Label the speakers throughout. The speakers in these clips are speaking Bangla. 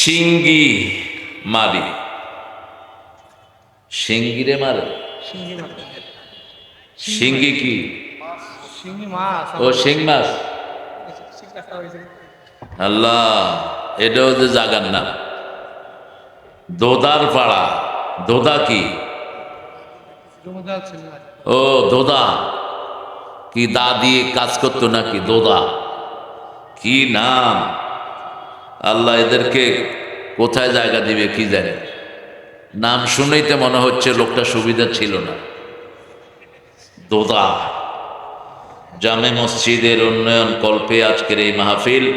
Speaker 1: সিঙ্গি মারি। সিঙ্গিরে মারে?
Speaker 2: শিঙ্গি
Speaker 1: কি?
Speaker 2: শিঙ্গি
Speaker 1: ও শিং মাছ? আল্লাহ এটাও যে জাগার নাম। দোদার পাড়া। দোদা কি? ও দোদা। কি দা দিয়ে কাজ করতো নাকি? দোদা। কি নাম? আল্লাহ এদেরকে কোথায় জায়গা দিবে কি জানে? নাম শুনেই তো মনে হচ্ছে লোকটা সুবিধা ছিল না। দোদা। জামে মসজিদের উন্নয়ন কল্পে আজকের এই মাহফিল।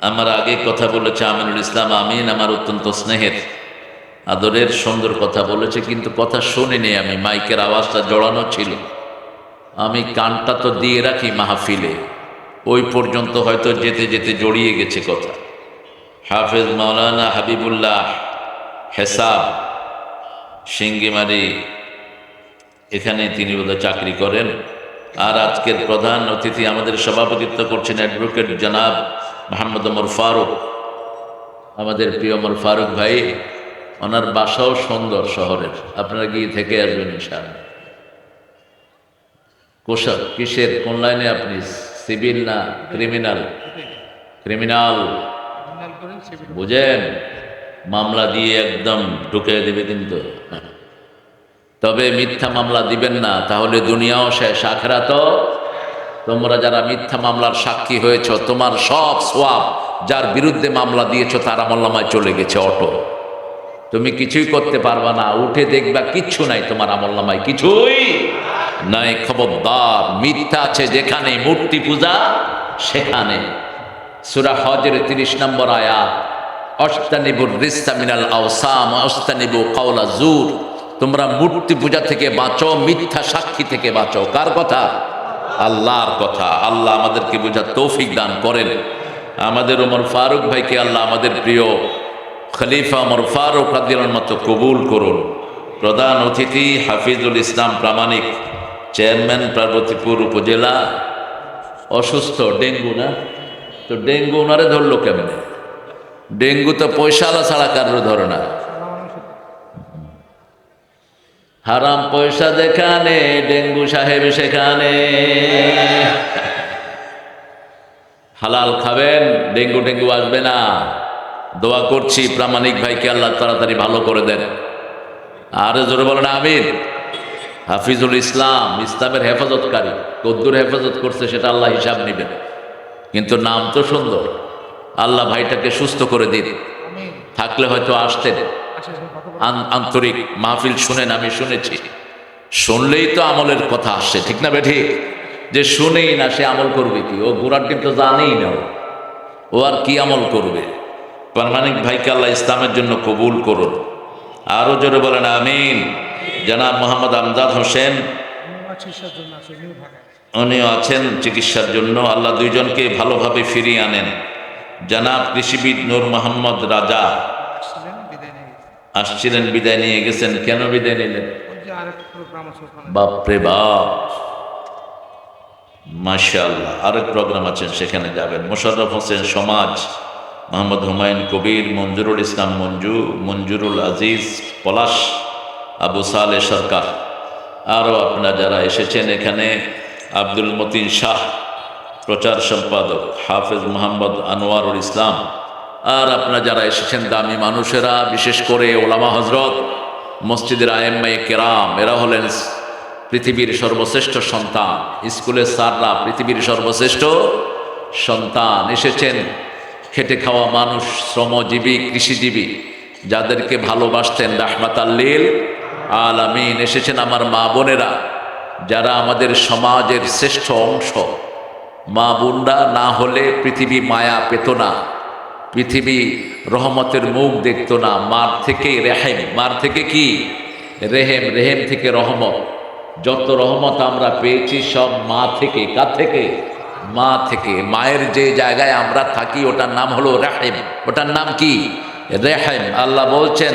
Speaker 1: আমার আগে কথা বলেছে আমিনুল ইসলাম, আমিন আমার অত্যন্ত স্নেহের। আদরের সুন্দর কথা বলেছে, কিন্তু কথা শুনিনি আমি। মাইকের আওয়াজটা জড়ানো ছিল। আমি কানটা তো দিয়ে রাখি মাহফিলে। ওই পর্যন্ত হয়তো যেতে যেতে জড়িয়ে গেছে কথা। হাফেজ মাওলানা হাবিবুল্লাহ হেসাব সিঙ্গিমারি, এখানে তিনি বোধহয় চাকরি করেন। আর আজকের প্রধান অতিথি আমাদের সভাপতিত্ব করছেন অ্যাডভোকেট জনাব মোহাম্মদ ওমর ফারুক। আমাদের প্রিয় ওমর ফারুক ভাই, ওনার বাসাও সুন্দর শহরের। আপনারা গিয়ে থেকে আসবেন ইনশাআল্লাহ। কোষা কিসের? কোন লাইনে আপনি? সিভিল না ক্রিমিনাল? ক্রিমিনাল। বুঝেন? মামলা দিয়ে একদম ঢুকে দেবে কিন্তু। তবে মিথ্যা মামলা দিবেন না, তাহলে দুনিয়াও শেষ আখেরা তো তোমরা যারা মিথ্যা মামলার সাক্ষী হয়েছ, তোমার সব সোয়াব যার বিরুদ্ধে মামলা দিয়েছ, তার আমল্লামায় চলে গেছে অটো। তুমি কিছুই করতে পারবা না, উঠে দেখবা কিচ্ছু নাই তোমার আমল্লামায় কিছুই। নাই খবরদার, মিথ্যা আছে যেখানে, মূর্তি পূজা সেখানে। সুরা হজের তিরিশ নম্বর আয়াত অস্তানিবুর রিস্তা মিনাল আওসাম অস্তানিবু কাউলা জুর। তোমরা মূর্তি পূজা থেকে বাঁচো, মিথ্যা সাক্ষী থেকে বাঁচো। কার কথা? আল্লাহর কথা। আল্লাহ আমাদেরকে বোঝার তৌফিক দান করেন। আমাদের ওমর ফারুক ভাইকে আল্লাহ আমাদের প্রিয় খলিফা ওমর ফারুক রাদিয়ার মতো কবুল করুন। প্রধান অতিথি হাফিজুল ইসলাম প্রামাণিক। চেয়ারম্যান পার্বতীপুর উপজেলা, অসুস্থ, ডেঙ্গু না? তো ডেঙ্গু ওনারে ধরলো কেমনে? ডেঙ্গু তো পয়সালা ছাড়া কারোর ধরে না। হারাম পয়সা যেখানে, ডেঙ্গু সাহেব সেখানে। হালাল খাবেন, ডেঙ্গু ডেঙ্গু আসবে না। দোয়া করছি প্রামাণিক ভাইকে আল্লাহ তাড়াতাড়ি ভালো করে দেন। আরে জোরে বলেন আমির হাফিজুল ইসলাম ইসলামের হেফাজতকারী কদ্দুর হেফাজত করছে সেটা আল্লাহ হিসাব নেবেন কিন্তু নাম তো সুন্দর। আল্লাহ ভাইটাকে সুস্থ করে দিন। থাকলে হয়তো আসতেন।
Speaker 2: বলে
Speaker 1: আন- আন্তরিক মাহফিল শুনেন আমি শুনেছি। শুনলেই তো আমলের কথা আসছে ঠিক না বেঠি? যে শুনেই না সে আমল করবে কি? ও গোড়ার তো জানেই না ও। ও আর কি আমল করবে? পারমানিক ভাইকে আল্লাহ ইসলামের জন্য কবুল করুন। আরও জোরে বলেন আমিন। জনাব মোহাম্মদ আমজাদ হোসেন। উনিও আছেন চিকিৎসার জন্য। আল্লাহ দুইজনকে ভালোভাবে ফিরিয়ে আনেন। জনাব কৃষিবিদ নূর মোহাম্মদ রাজা।
Speaker 2: আসছিলেন, বিদায় নিয়ে
Speaker 1: গেছেন। কেন বিদায় নিলেন? বাপরে বাপ। মাশাল্লাহ আরেক প্রোগ্রাম আছেন সেখানে যাবেন। মোশাররফ হোসেন সমাজ, মোহাম্মদ হুমায়ুন কবির, মঞ্জুরুল ইসলাম মঞ্জু, মঞ্জুরুল আজিজ পলাশ। আবু সালে সরকার। আরও আপনারা যারা এসেছেন এখানে, আব্দুল মতিন শাহ, প্রচার সম্পাদক, হাফেজ মোহাম্মদ আনোয়ারুল ইসলাম, আর আপনারা যারা এসেছেন দামি মানুষেরা, বিশেষ করে ওলামা হজরত মসজিদের আয়েম্মাই কেরাম, এরা হলেন পৃথিবীর সর্বশ্রেষ্ঠ সন্তান। স্কুলের স্যাররা পৃথিবীর সর্বশ্রেষ্ঠ সন্তান। এসেছেন খেটে খাওয়া মানুষ, শ্রমজীবী, কৃষিজীবী, যাদেরকে ভালোবাসতেন রাহমাত আল্লিল আলামিন এসেছেন আমার মা বোনেরা, যারা আমাদের সমাজের শ্রেষ্ঠ অংশ। মা বোনরা না হলে পৃথিবী মায়া পেত না, পৃথিবী রহমতের মুখ দেখতো না। মার থেকে রেহেম, মার থেকে কি? রেহেম রেহেম থেকে রহমত। যত রহমত আমরা পেয়েছি সব মা থেকে, কার থেকে? মা থেকে। মায়ের যে জায়গায় আমরা থাকি, ওটার নাম হলো রেহেম। ওটার নাম কি? রেহেম। আল্লাহ বলছেন,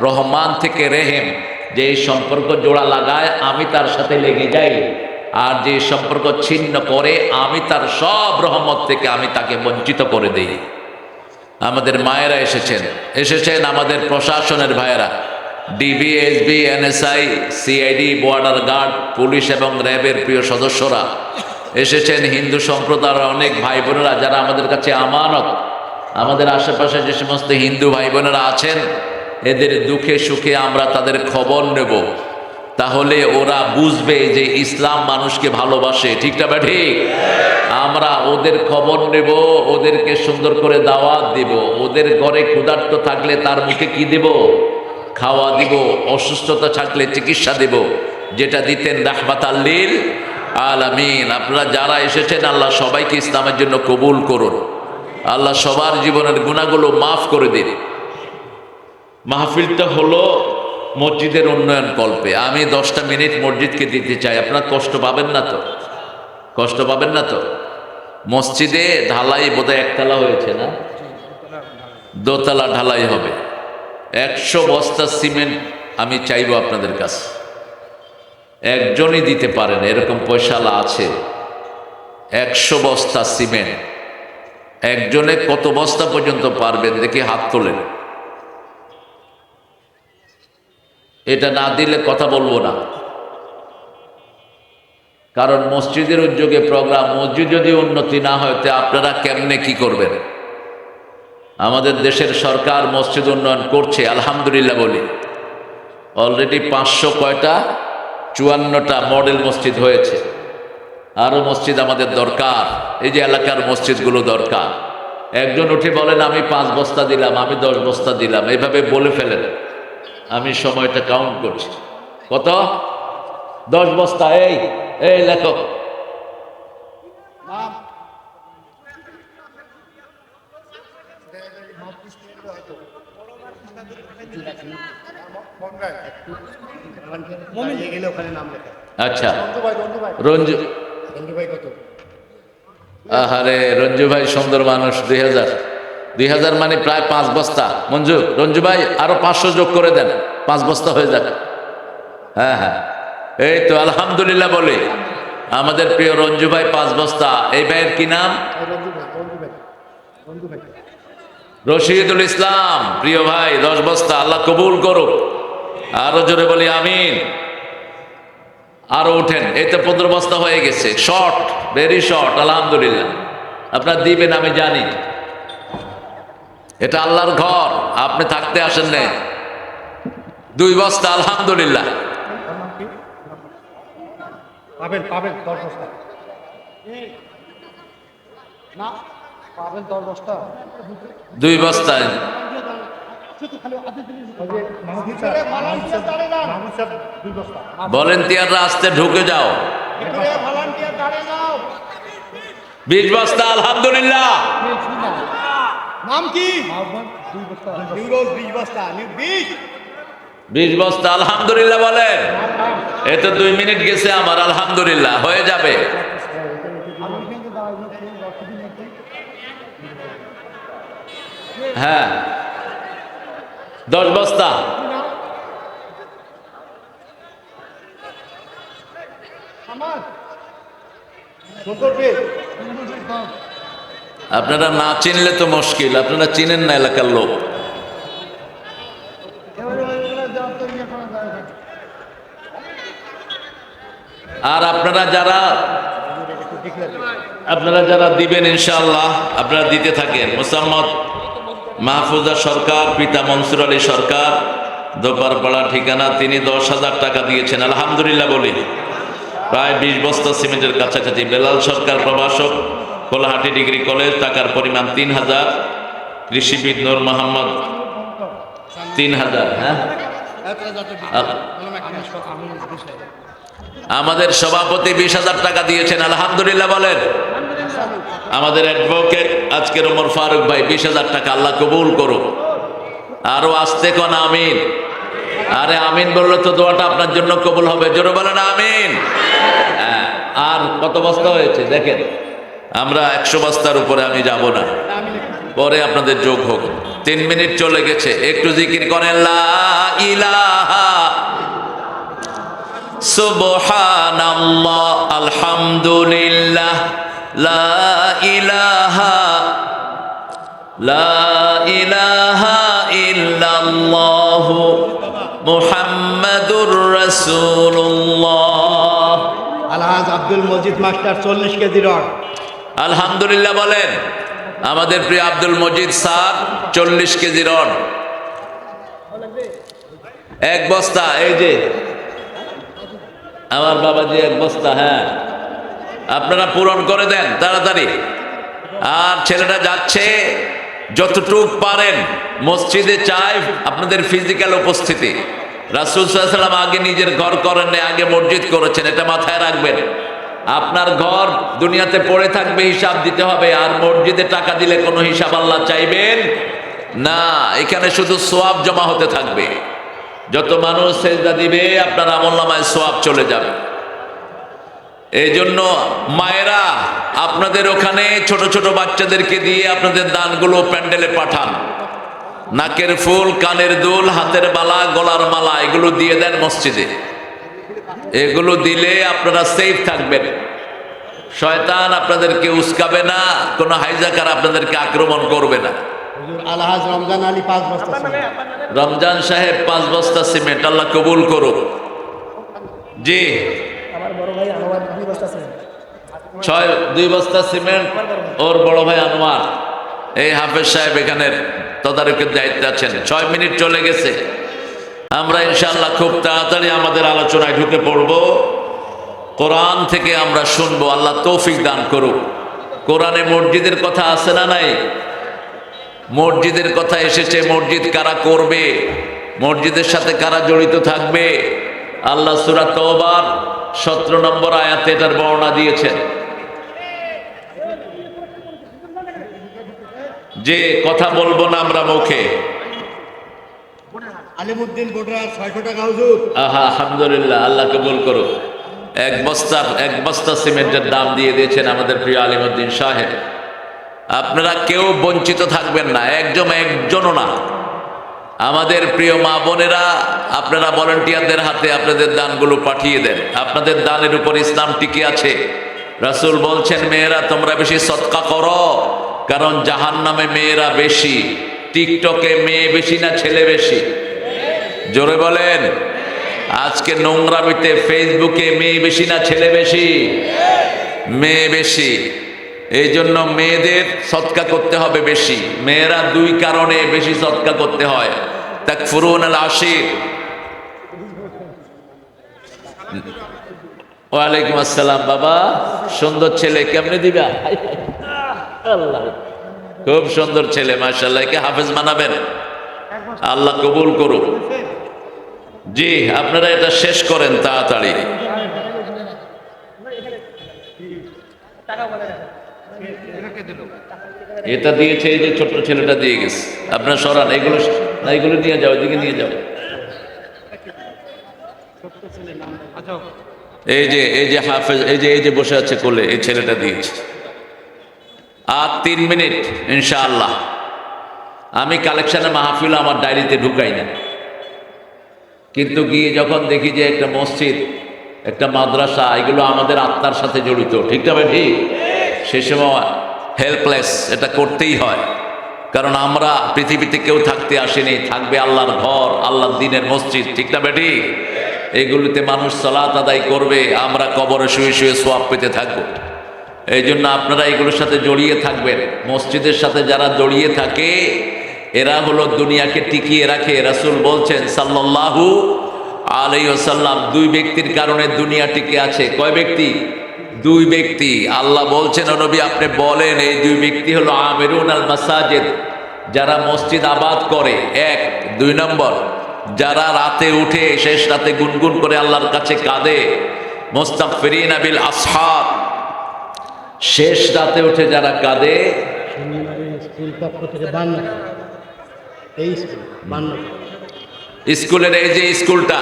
Speaker 1: রহমান থেকে রেহেম। যে সম্পর্ক জোড়া লাগায়, আমি তার সাথে লেগে যাই। আর যে সম্পর্ক ছিন্ন করে, আমি তার সব রহমত থেকে আমি তাকে বঞ্চিত করে দিই। আমাদের মায়েরা এসেছেন। এসেছেন আমাদের প্রশাসনের ভাইয়েরা। DB SB NSI CID border guard police এবং র্যাবের প্রিয় সদস্যরা। এসেছেন হিন্দু সম্প্রদায়ের অনেক ভাই বোনেরা যারা আমাদের কাছে আমানত। আমাদের আশেপাশে যে সমস্ত হিন্দু ভাই বোনেরা আছেন এদের দুঃখে সুখে আমরা তাদের খবর নেব। তাহলে ওরা বুঝবে যে ইসলাম মানুষকে ভালোবাসে। ঠিকটা বা ঠিক? আমরা ওদের খবর নেব, ওদেরকে সুন্দর করে দাওয়াত দেব। ওদের ঘরে ক্ষুধার্ত থাকলে তার মুখে কি দেব? খাওয়া দিব, অসুস্থতা থাকলে চিকিৎসা দেব। যেটা দিতেন রাহমাত আল্লিল আলামিন। আপনারা যারা এসেছেন, আল্লাহ সবাইকে ইসলামের জন্য কবুল করুন। আল্লাহ সবার জীবনের গুণাগুলো মাফ করে দিন। মাহফিলটা হলো মসজিদের উন্নয়ন কল্পে। আমি দশটা মিনিট মসজিদকে দিতে চাই, আপনার কষ্ট পাবেন না তো? কষ্ট পাবেন না তো? মসজিদে ঢালাই বোধহয় একতলা হয়েছে না? দোতলা ঢালাই হবে। একশো বস্তা সিমেন্ট আমি চাইব আপনাদের কাছে। একজনই দিতে পারেন, এরকম পয়সালা আছে। একশো বস্তা সিমেন্ট। একজনে কত বস্তা পর্যন্ত পারবেন, দেখি হাত তোলেন। এটা না দিলে কথা বলব না। কারণ মসজিদের উদ্যোগে প্রোগ্রাম, মসজিদ যদি উন্নতি না হয়, তো আপনারা কেমনে কি করবেন? আমাদের দেশের সরকার মসজিদ উন্নয়ন করছে, আলহামদুলিল্লাহ বলি। অলরেডি পাঁচশো কয়টা, চুয়ান্নটা মডেল মসজিদ হয়েছে। আরও মসজিদ আমাদের দরকার, এই যে এলাকার মসজিদগুলো দরকার। একজন উঠে বলেন, আমি পাঁচ বস্তা দিলাম, আমি দশ বস্তা দিলাম। এভাবে বলে ফেলেন। আমি সময়টা কাউন্ট করছি। কত? দশ বস্তা এই এই
Speaker 3: লেখা।
Speaker 1: আচ্ছা। রঞ্জু আহারে রঞ্জু ভাই সুন্দর মানুষ দুই হাজার। দুই হাজার মানে প্রায় পাঁচ বস্তা। মঞ্জু, রঞ্জু ভাই, আরও পাঁচশো যোগ করে দেন। পাঁচ বস্তা হয়ে যাবে। হ্যাঁ হ্যাঁ। এই তো আলহামদুলিল্লাহ বলি। আমাদের প্রিয় রঞ্জু ভাই পাঁচ বস্তা। এই ভাইয়ের কি নাম? রশিদুল ইসলাম। প্রিয় ভাই, দশ বস্তা। আল্লাহ কবুল করুক। আরও জোরে বলি, আমিন। আরও এই তো পনেরো বস্তা হয়ে গেছে। শর্ট ভেরি শর্ট আলহামদুলিল্লাহ। আপনার দিবেন, আমি জানি। এটা আল্লাহর ঘর আপনি থাকতে আসেন না দুই বস্তা আলহামদুলিল্লাহ।
Speaker 3: পাবেন পাবেন দশ বস্তা। না পাবেন দশ বস্তা।
Speaker 1: দুই বস্তা।
Speaker 3: ওই যে মাহমুদ সাহেব, মাহমুদ সাহেব, মাহমুদ সাহেব দুই বস্তা
Speaker 1: ভলেন্টিয়াররা আসতে ঢুকে যাও বিশ বস্তা আলহামদুলিল্লাহ।
Speaker 3: নাম কি? নিউরোজ বিশ বস্তা বিশ।
Speaker 1: বিশ বস্তা আলহামদুলিল্লাহ বলেন। এই দুই মিনিট গেছে আমার আলহামদুলিল্লাহ হয়ে যাবে। হ্যাঁ। দশ বস্তা।
Speaker 3: আমার।
Speaker 1: আপনারা না চিনলে তো মুশকিল, আপনারা চিনেন না এলাকার লোক। আর আপনারা যারা আপনারা যারা দিবেন ইনশাআল্লাহ, আপনারা দিতে থাকেন। মোসাম্মদ মাহফুজা সরকার, পিতা মনসুর আলী সরকার, দোপারপাড়া ঠিকানা, তিনি দশ হাজার টাকা দিয়েছেন। আলহামদুলিল্লাহ বলি। প্রায় বিশ বস্তা সিমেন্টের কাছাকাছি। বেলাল সরকার প্রভাষক। কোলাহাটি ডিগ্রি কলেজ টাকার পরিমাণ তিন হাজার। কৃষিবিদ নূর মোহাম্মদ তিন হাজার হ্যাঁ? আমাদের সভাপতি বিশ হাজার টাকা দিয়েছেন আলহামদুলিল্লাহ বলেন। আমাদের অ্যাডভোকেট আজকের ওমর ফারুক ভাই বিশ হাজার টাকা আল্লাহ কবুল করুক। আরও আসতে কোন আমিন? আরে আমিন বললে তো দোয়াটা আপনার জন্য কবুল হবে। জোরে বলেন আমিন। হ্যাঁ, আর কত বস্তা হয়েছে? দেখেন। আমরা একশো বস্তার উপরে আমি যাব না। পরে আপনাদের যোগ হোক। তিন মিনিট চলে গেছে। একটু জিকির করেন আলহামদুলিল্লাহ, লা ইলাহা লা ইলাহা
Speaker 3: আলহাজ আব্দুল মজিদ মাস্টার চল্লিশ কেজি রড।
Speaker 1: আলহামদুলিল্লাহ বলেন, আমাদের প্রিয় আব্দুল মজিদ স্যার, চল্লিশ কেজি রড। এক বস্তা, এই যে। আমার বাবাজি এক বস্তা হ্যাঁ। আপনারা পূরণ করে দেন, তাড়াতাড়ি। আর ছেলেটা যাচ্ছে, যতটুক পারেন, মসজিদে চাই আপনাদের ফিজিক্যাল উপস্থিতি। রাসুল সাল্লাম আগে নিজের ঘর করেন আগে মসজিদ করেছেন, এটা মাথায় রাখবেন। আপনার ঘর দুনিয়াতে পড়ে থাকবে, হিসাব দিতে হবে, আর মসজিদে টাকা দিলে কোনো হিসাব আল্লাহ চাইবেন? না, এখানে শুধু সোয়াব জমা হতে থাকবে। যত মানুষ সেজদা দিবে, আপনার আমল নামায় সোয়াব চলে যাবে। এই জন্য মায়েরা, আপনাদের ওখানে ছোট ছোট বাচ্চাদেরকে দিয়ে আপনাদের দানগুলো প্যান্ডেলে পাঠান। নাকের ফুল, কানের দুল, হাতের বালা, গলার মালা, এগুলো দিয়ে দেন মসজিদে। এগুলো দিলে আপনারা সেফ থাকবেন। শয়তান আপনাদেরকে উস্কাবে না কোনো হাইজাকার আপনাদেরকে আক্রমণ করবে না।
Speaker 3: আলহাজ রমজান আলী পাঁচ বস্তা সিমেন্ট।
Speaker 1: রমজান সাহেব পাঁচ বস্তা সিমেন্ট আল্লাহ কবুল করুক। জি।
Speaker 4: আমার বড় ভাই আমার দুই বস্তা ছিল
Speaker 1: ছয় দুই বস্তা সিমেন্ট ওর বড় ভাই আনোয়ার। এই হাফেজ সাহেব এখানের তদারকির দায়িত্বে আছেন। ছয় মিনিট চলে গেছে। আমরা ইনশাল্লাহ খুব তাড়াতাড়ি আমাদের আলোচনায় ঢুকে পড়ব। কোরআন থেকে আমরা শুনব, আল্লাহ তৌফিক দান করুক। কোরআনে মসজিদের কথা আছে না নাই? মসজিদের কথা এসেছে, মসজিদ কারা করবে? মসজিদের সাথে কারা জড়িত থাকবে? আল্লাহ সুরা তওবার সতেরো নম্বর আয়াতে এটার বর্ণনা দিয়েছেন। যে কথা বলব না আমরা মুখে।
Speaker 3: আলিমুদ্দিন বোডরা ছয়শো টাকা হুজুর।
Speaker 1: আহা, আলহামদুলিল্লাহ, আল্লাহ কবুল করুক। এক বস্তা এক বস্তা সিমেন্টের দাম দিয়ে দিয়েছেন আমাদের প্রিয় আলিমুদ্দিন সাহেব। আপনারা কেউ বঞ্চিত থাকবেন না, একজন একজনও না। আমাদের প্রিয় মা বোনেরা, আপনারা ভলেন্টিয়ারদের হাতে আপনাদের দানগুলো পাঠিয়ে দেন। আপনাদের দানের উপর ইসলাম টিকে আছে। রাসূল বলছেন, মেয়েরা, তোমরা বেশি সৎকা করো, কারণ জাহান নামে মেয়েরা বেশি। টিকটকে মেয়ে বেশি না ছেলে বেশি? জোরে বলেন। আজকে নোংরামিতে ফেসবুকে মেয়ে বেশি না ছেলে বেশি? মেয়ে বেশি। এই জন্য মেয়েদের সৎকা করতে হবে বেশি। মেয়েরা দুই কারণে বেশি সৎকা করতে হয়। তাক ফুরুন আল আশির ওয়ালাইকুম আসসালাম বাবা। সুন্দর ছেলে, কেমনে দিবা? খুব সুন্দর ছেলে মার্শাল্লাহ কে হাফেজ বানাবেন আল্লাহ কবুল করুক। জি, আপনারা এটা শেষ করেন তাড়াতাড়ি। এটা দিয়েছে এই যে ছোট্ট ছেলেটা দিয়ে গেছে। আপনার সরান, এগুলো না, এগুলো নিয়ে যাও, এদিকে নিয়ে যাও। এই যে এই যে হাফেজ, এই যে এই যে বসে আছে কোলে, এই ছেলেটা দিয়েছে। আর তিন মিনিট, ইনশাআল্লাহ। আমি কালেকশনে মাহফিল আমার ডায়েরিতে ঢুকাই না কিন্তু গিয়ে যখন দেখি যে একটা মসজিদ, একটা মাদ্রাসা, এগুলো আমাদের আত্মার সাথে জড়িত, ঠিক না ভাই? সে সময় হেল্পলেস এটা করতেই হয়। কারণ আমরা পৃথিবীতে কেউ থাকতে আসেনি, থাকবে আল্লাহর ঘর, আল্লাহর দিনের মসজিদ, ঠিক না বেটি এগুলিতে মানুষ সালাত আদায় করবে, আমরা কবরে শুয়ে শুয়ে সোয়াব পেতে থাকব। এই জন্য আপনারা এগুলোর সাথে জড়িয়ে থাকবেন। মসজিদের সাথে যারা জড়িয়ে থাকে এরা হলো দুনিয়াকে টিকিয়ে রাখে। রাসূল বলছেন, সাল্লাল্লাহু আলাইহি ওয়াসাল্লাম, দুই ব্যক্তির কারণে দুনিয়া টিকে আছে। কয় ব্যক্তি? দুই ব্যক্তি। আল্লাহ বলছেন, "ও নবী, আপনি বলেন, এই দুই ব্যক্তি হলো আমিরুন আল মাসাজেদ, যারা মসজিদ আবাদ করে। এক, দুই নম্বর, যারা রাতে উঠে শেষ রাতে গুনগুন করে আল্লাহর কাছে কাঁদে। মোস্তাফিরিন আবিল আসহাব, শেষ রাতে উঠে যারা কাঁদে
Speaker 3: শনিবারে স্কুল পক্ষ থেকে বান্ন এই স্কুল
Speaker 1: স্কুলের এই যে স্কুলটা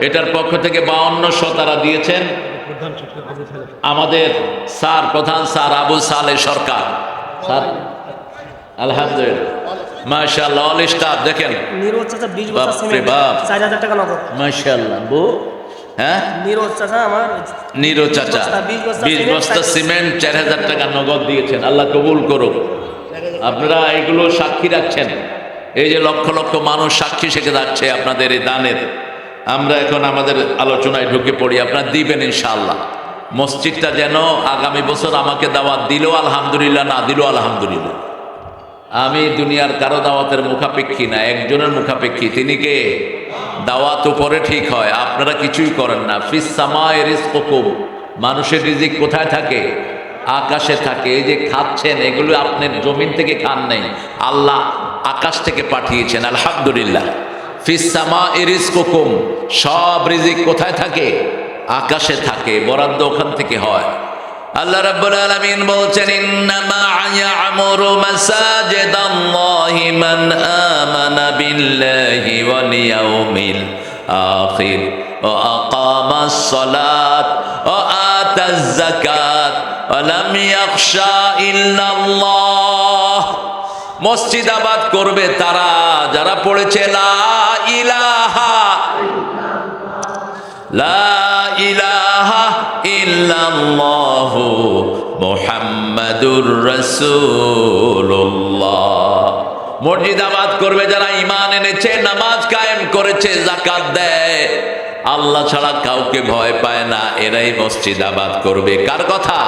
Speaker 1: এটার পক্ষ থেকে বাউন্নশো তারা দিয়েছেন। আমাদের স্যার প্রধান স্যার আবু সালে সরকার। স্যার আলহামদুলিল্লাহ। মাশাআল্লাহ অল স্টাফ দেখেন।
Speaker 4: নিরোজ চাচা বিশ বস্তা সিমেন্ট
Speaker 1: বাপ।
Speaker 4: চার হাজার টাকা নগদ।
Speaker 1: মাশাআল্লাহ বউ। হ্যাঁ?
Speaker 4: নিরোজ চাচা আমার বস্তা সিমেন্ট,
Speaker 1: বস্তা
Speaker 4: চার-
Speaker 1: সিমেন্ট চার হাজার টাকা নগদ দিয়েছেন। আল্লাহ কবুল করুক। আপনারা এগুলো সাক্ষী রাখছেন। এই যে লক্ষ লক্ষ মানুষ সাক্ষী শেখে যাচ্ছে আপনাদের এই দানের, আমরা এখন আমাদের আলোচনায় ঢুকে পড়ি, আপনারা দিবেন ইনশাআল্লাহ। মসজিদটা যেন আগামী বছর আমাকে দাওয়াত দিলেও আলহামদুলিল্লাহ, না দিলেও আলহামদুলিল্লাহ। আমি দুনিয়ার কারও দাওয়াতের মুখাপেক্ষী না, একজনের মুখাপেক্ষী। তিনি কে? দাওয়াত উপরে ঠিক হয়, আপনারা কিছুই করেন না। ফিস সামা এরিস হুকুম মানুষের রিজিক কোথায় থাকে? আকাশে থাকে। এই যে খাচ্ছেন, এগুলো আপনার জমিন থেকে খান নেই। আল্লাহ আকাশ থেকে পাঠিয়েছেন, আলহামদুলিল্লাহ। ফিস সামা এরিস হুকুম সব রিজিক কোথায় থাকে? আকাশে থাকে, বরাদ্দ ওখান থেকে হয়। আল্লাহ রাব্বুল আলামিন বলছেন ইন্নামা ইয়ামুরু মাসাজিদ আল্লাহি মান আমানা বিল্লাহি ওয়াল ইয়াউমিল আখির। ওয়া আকামাস সালাত আতাজ যাকাত ওয়া লাম ইয়াখশা ইল্লাল্লাহ। মসজিদ আবাদ করবে তারা, যারা পড়েছে লা ইলাহা লা ইলাহা মসজিদ আবাদ করবে যারা ঈমান এনেছে, নামাজ কায়েম করেছে, যাকাত দেয়। আল্লাহ ছাড়া কাউকে ভয় পায় না, এরাই মসজিদ আবাদ করবে। কার কথা?